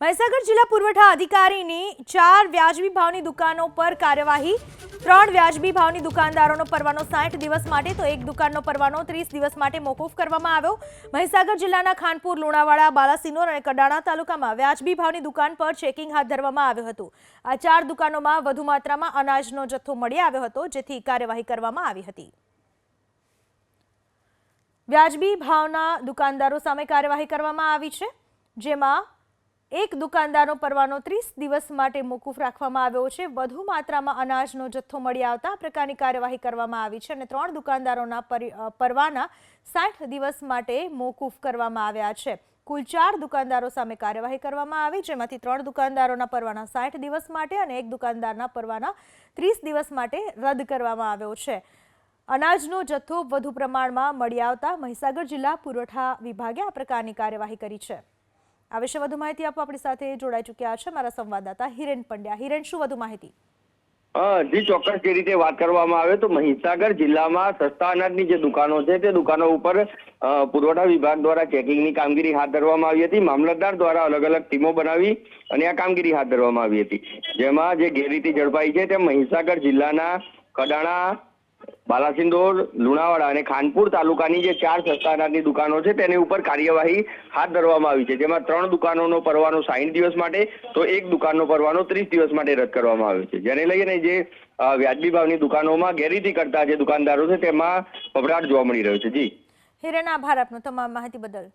મહીસાગર જિલ્લા પુરવઠા અધિકારીની ચાર વ્યાજબી ભાવની દુકાનો પર કાર્યવાહી. ત્રણ વ્યાજબી ભાવની દુકાનદારોનો પરવાનો સાઠ દિવસ માટે તો એક દુકાનનો પરવાનો ત્રીસ દિવસ માટે મોકૂફ કરવામાં આવ્યો. મહીસાગર જિલ્લાના ખાનપુર, લુણાવાડા, બાલાસિનોર અને કડાણા તાલુકામાં વ્યાજબી ભાવની દુકાન પર ચેકિંગ હાથ ધરવામાં આવ્યું હતું. આ ચાર દુકાનોમાં વધુ માત્રામાં અનાજનો જથ્થો મળી આવ્યો હતો, જેથી કાર્યવાહી કરવામાં આવી હતી. વ્યાજબી ભાવના દુકાનદારો સામે કાર્યવાહી કરવામાં આવી છે, જેમાં એક દુકાનદારનો પરવાનો ત્રીસ દિવસ માટે મોકૂફ રાખવામાં આવ્યો છે. વધુ માત્રામાં અનાજનો જથ્થો મળી આવતા આ પ્રકારની કાર્યવાહી કરવામાં આવી છે અને ત્રણ દુકાનદારોના પરી- પરવાના સાઠ દિવસ માટે મોકૂફ કરવામાં આવ્યા છે. કુલ ચાર દુકાનદારો સામે કાર્યવાહી કરવામાં આવી, જેમાંથી ત્રણ દુકાનદારોના પરવાના સાઠ દિવસ માટે અને એક દુકાનદારના પરવાના ત્રીસ દિવસ માટે રદ કરવામાં આવ્યો છે. અનાજનો જથ્થો વધુ પ્રમાણમાં મળી આવતા મહીસાગર જિલ્લા પુરવઠા વિભાગે આ પ્રકારની કાર્યવાહી કરી છે. આ વિશે વધુ માહિતી આપવા આપણી સાથે જોડાઈ ચૂક્યા છે મારા સંવાદદાતા હિરેન પંડ્યા. હિરેન, શું વધુ માહિતી? જી, ચોક્કસ જે રીતે વાત કરવામાં આવે તો મહીસાગર જિલ્લામાં સસ્તા અનાજની જે દુકાનો છે, તે દુકાનો ઉપર પુરવઠા વિભાગ દ્વારા ચેકિંગની કામગીરી હાથ ધરવામાં આવી હતી. મામલતદાર દ્વારા અલગ અલગ ટીમો બનાવી અને આ કામગીરી હાથ ધરવામાં આવી હતી. જેમાં જે ગેરરીતિ ઝડપાઈ છે તે મહીસાગર જિલ્લાના કડાણા બાલાસિંદોર, લુણાવાડા અને ખાનપુર તાલુકાની જે ચાર સસ્તા અનાજની દુકાનો છે, તેની ઉપર કાર્યવાહી હાથ ધરવામાં આવી છે. જેમાં ત્રણ દુકાનોનો પરવાનો સાઠ દિવસ માટે, તો એક દુકાનનો પરવાનો ત્રીસ દિવસ માટે રદ કરવામાં આવ્યો છે. જેને લઈને જે વ્યાજબી ભાવની દુકાનોમાં ગેરરીતિ કરતા જે દુકાનદારો છે, તેમાં પભરાટ જોવા મળી રહ્યો છે. જી. હિરેન, આભાર આપનો તમામ માહિતી બદલ.